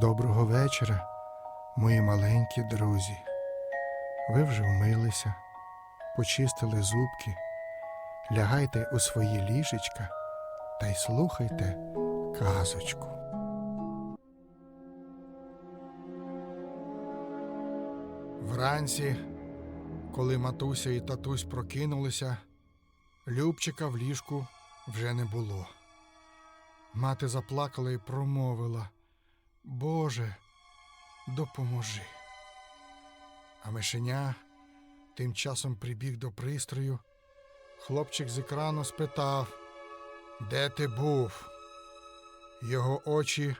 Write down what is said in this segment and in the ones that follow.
Доброго вечора, мої маленькі друзі. Ви вже вмилися, почистили зубки, лягайте у свої ліжечка та й слухайте казочку. Вранці, коли матуся і татусь прокинулися, Любчика в ліжку вже не було. Мати заплакала і промовила Боже, допоможи. А мишеня тим часом прибіг до пристрою. Хлопчик з екрану спитав, де ти був? Його очі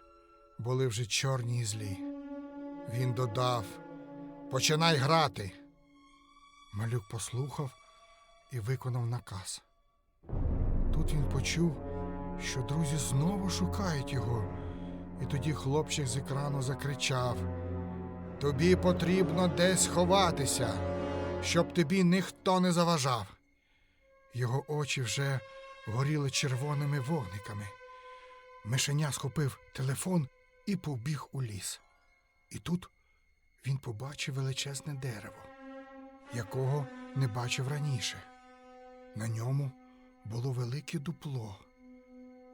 були вже чорні і злі. Він додав Починай грати. Малюк послухав і виконав наказ. Тут він почув, що друзі знову шукають його, і тоді хлопчик з екрану закричав: Тобі потрібно десь ховатися, щоб тобі ніхто не заважав. Його очі вже горіли червоними вогниками. Мишеня схопив телефон і побіг у ліс. І тут він побачив величезне дерево, якого не бачив раніше. На ньому було велике дупло.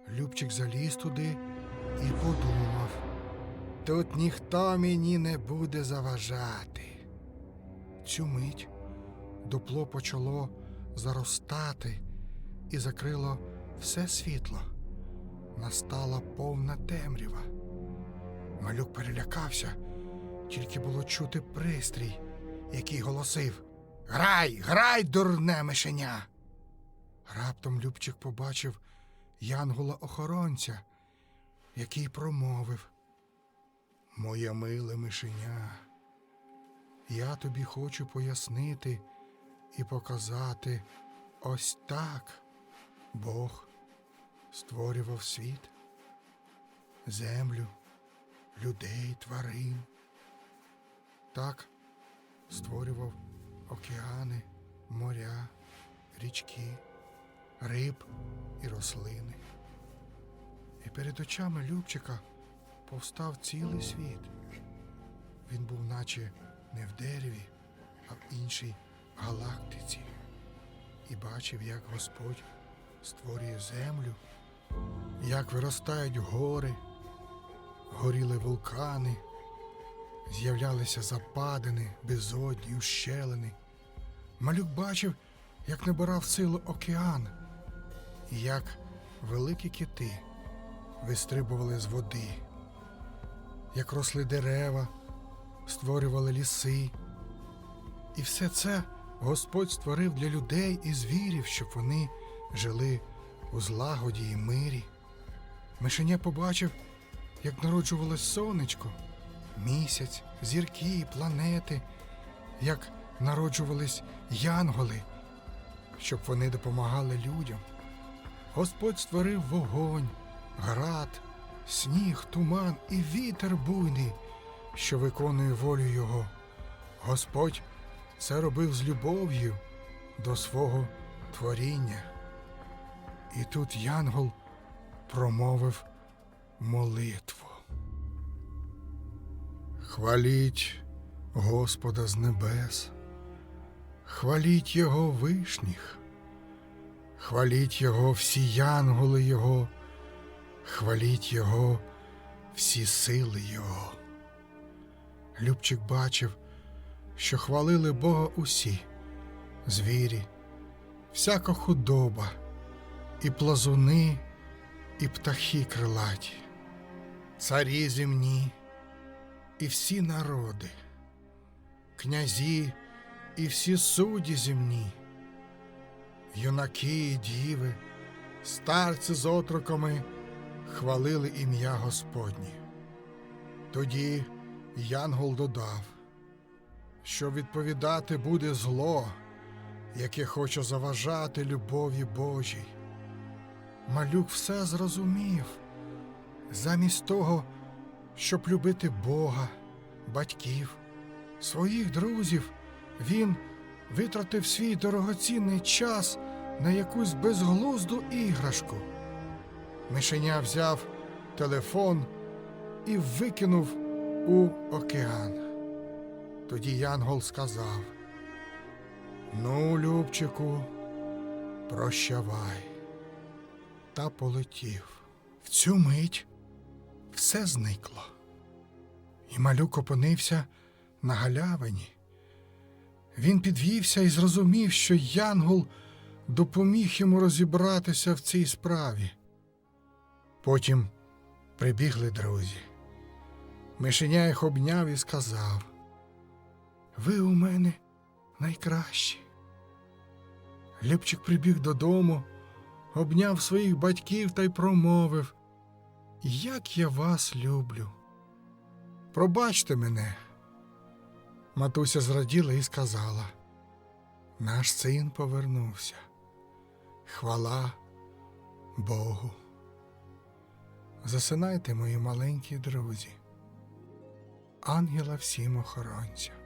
Любчик заліз туди і подумав, тут ніхто мені не буде заважати. Цю мить дупло почало заростати і закрило все світло. Настала повна темрява. Малюк перелякався, тільки було чути пристрій, який голосив Грай, грай, дурне мишеня. Раптом Любчик побачив янгола охоронця, який промовив Моє миле мишеня, я тобі хочу пояснити і показати ось так Бог створював світ, землю, людей, тварин. Так створював океани, моря, річки, риб і рослини. І перед очами Любчика повстав цілий світ. Він був наче не в дереві, а в іншій галактиці, і бачив, як Господь створює землю, як виростають гори, горіли вулкани, з'являлися западини, безодні, ущелини. Малюк бачив, як набирав силу океан, і як великі кити вистрибували з води, як росли дерева, створювали ліси. І все це Господь створив для людей і звірів, щоб вони жили у злагоді і мирі. Мишеня побачив, як народжувалось сонечко, місяць, зірки, планети, як народжувались янголи, щоб вони допомагали людям. Господь створив вогонь, град, сніг, туман і вітер буйний, що виконує волю Його. Господь це робив з любов'ю до свого творіння. І тут Янгол промовив молитву. Хваліть Господа з небес, хваліть Його вишніх, хваліть Його всі янголи Його, хваліть Його всі сили Його. Любчик бачив, що хвалили Бога усі звірі, всяка худоба, і плазуни, і птахи крилаті, царі земні, і всі народи, князі і всі судді земні, юнаки і діви, старці з отроками хвалили ім'я Господнє. Тоді Янгол додав, що відповідати буде зло, яке хоче заважати любові Божій. Малюк все зрозумів. Замість того, щоб любити Бога, батьків, своїх друзів, він витратив свій дорогоцінний час на якусь безглузду іграшку. Мишеня взяв телефон і викинув у океан. Тоді Янгол сказав: Ну, Любчику, прощавай. Та полетів. В цю мить все зникло. І малюк опинився на галявині. Він підвівся і зрозумів, що Янгол допоміг йому розібратися в цій справі. Потім прибігли друзі. Мишеня їх обняв і сказав: Ви у мене найкращі. Любчик прибіг додому, обняв своїх батьків та й промовив: Як я вас люблю. Пробачте мене. Матуся зраділа і сказала: Наш син повернувся. Хвала Богу. Засинайте, мої маленькі друзі. Ангела всім охоронцям.